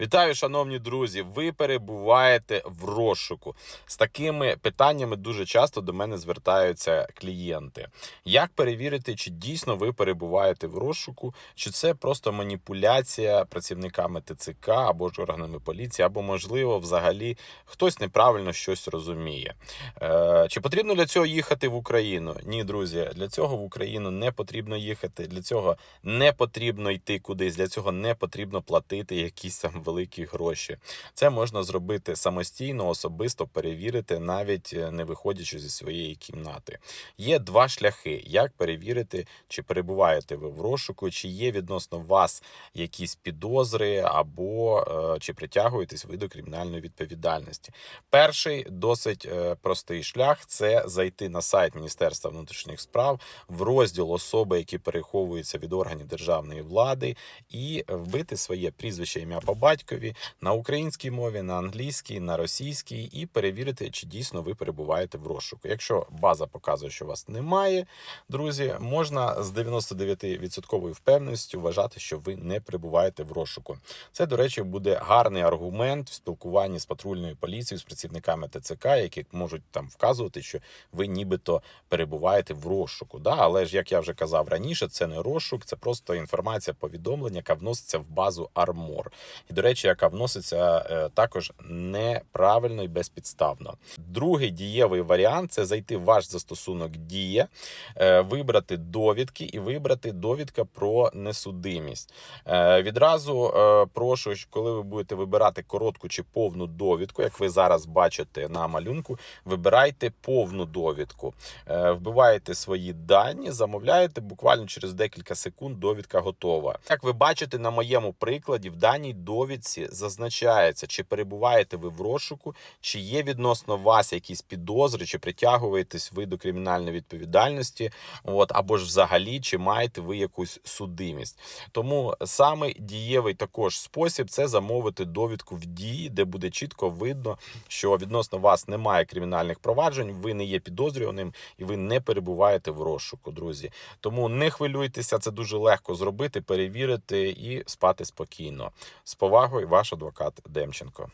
Вітаю, шановні друзі! Ви перебуваєте в розшуку. З такими питаннями дуже часто до мене звертаються клієнти. Як перевірити, чи дійсно ви перебуваєте в розшуку, чи це просто маніпуляція працівниками ТЦК або ж органами поліції, або, можливо, взагалі хтось неправильно щось розуміє. Е, чи потрібно для цього їхати в Україну? Ні, друзі, для цього в Україну не потрібно їхати. Для цього не потрібно йти кудись. Для цього не потрібно платити якісь там великі гроші. Це можна зробити самостійно, особисто перевірити, навіть е, не виходячи зі своєї кімнати. Є два шляхи, як перевірити, чи перебуваєте ви в розшуку, чи є відносно вас якісь підозри, або е, чи притягуєтесь ви до кримінальної відповідальності. Перший досить е, простий шлях це зайти на сайт Міністерства внутрішніх справ в розділ особи, які переховуються від органів державної влади, і вбити своє прізвище ім'я по батькові на українській мові, на англійській, на російській, і перевірити, чи дійсно ви перебуваєте в розшуку. Якщо база показує, що вас немає, друзі, можна з 99% впевненістю вважати, що ви не перебуваєте в розшуку. Це, до речі, буде гарний аргумент в спілкуванні з патрульною поліцією, з працівниками ТЦК, які можуть там вказувати, що ви нібито перебуваєте в розшуку. Да? Але ж, як я вже казав раніше, це не розшук, це просто інформація, повідомлення, яка вноситься в базу Армор. І, до речі, яка вноситься е, також неправильно і безпідставно. Другий дієвий варіант це зайти в ваш застосунок Дія, е, вибрати довідки і вибрати довідка про несудимість. Е, Відразу прошу, коли ви будете вибирати коротку чи повну довідку, як ви зараз бачите на малюнку, вибирайте повну довідку, вбиваєте свої дані, замовляєте буквально через декілька секунд. Довідка готова. Як ви бачите на моєму прикладі, в даній довідці зазначається, чи перебуваєте ви в розшуку, чи є відносно вас якісь підозри, чи притягуєтесь ви до кримінальної відповідальності, от або ж взагалі, чи маєте ви якусь судимість. Тому саме дієвий також спосіб це замовити довідку в дії, де буде чітко видно, що відносно вас немає кримінальних проваджень, ви не є підозрюваним і ви не перебуваєте в розшуку, друзі. Тому не хвилюйтеся, це дуже легко зробити, перевірити і спати спокійно. З ваш адвокат Демченко.